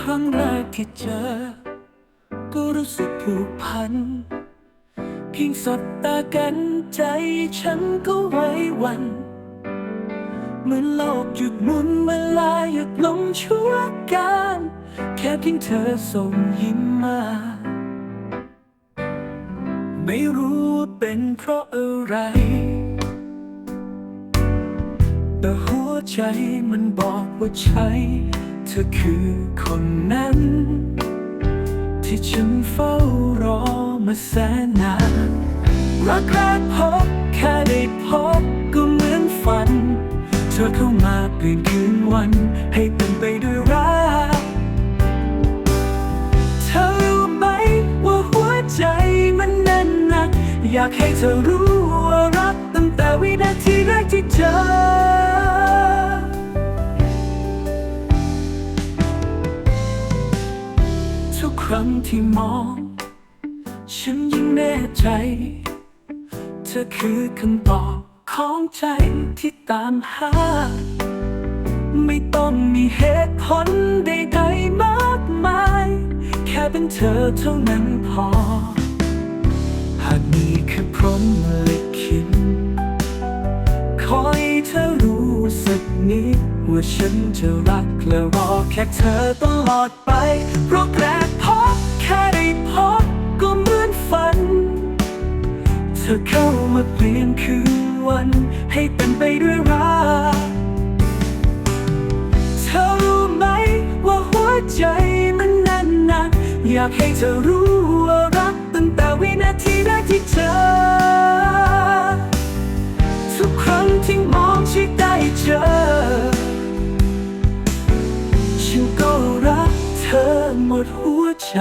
ครั้งแรกที่เจอ ก็รู้สึกผูกพัน เพียงสบตากันใจฉันก็ไว้วันเหมือนโลกหยุดหมุนเวลาหยุดลงชั่วการ แค่เพียงเธอส่งยิ้มมา ไม่รู้เป็นเพราะอะไร แต่หัวใจมันบอกว่าใช่ เธอคือคนนั้น ที่ฉันเฝ้ารอมาแสนนานรักแรกพบแค่ได้พบก็เหมือนฝัน เธอเข้ามาเปลี่ยนคืนวัน ให้เป็นไปด้วยรัก เธอรู้ไหมว่าหัวใจมันแน่นหนัก อยากให้เธอรู้ว่ารักตั้งแต่วินาทีแรกที่เจอ กครั้งที่มอง ฉันยิ่งแน่ใจ เธอคือคำตอบของใจที่ตามหา ไม่ต้องมีเหตุผลใดๆมากมาย แค่เป็นเธอเท่านั้นพอ หากนี่คือพรหมลิขิตขอให้เธอรู้ สึกนี้ว่าฉันจะรักและรอแค่เธอตลอดไป เพราะแรกพบแค่ได้พบก็เหมือนฝัน เธอเข้ามาเปลี่ยนคืนวัน ให้เป็นไปด้วยรักเธอรู้ไหมว่าหัวใจมันแน่นหนัก อยากให้เธอรู้ว่ารักตั้งแต่วินาทีแรกที่เจอ ดหัวใจ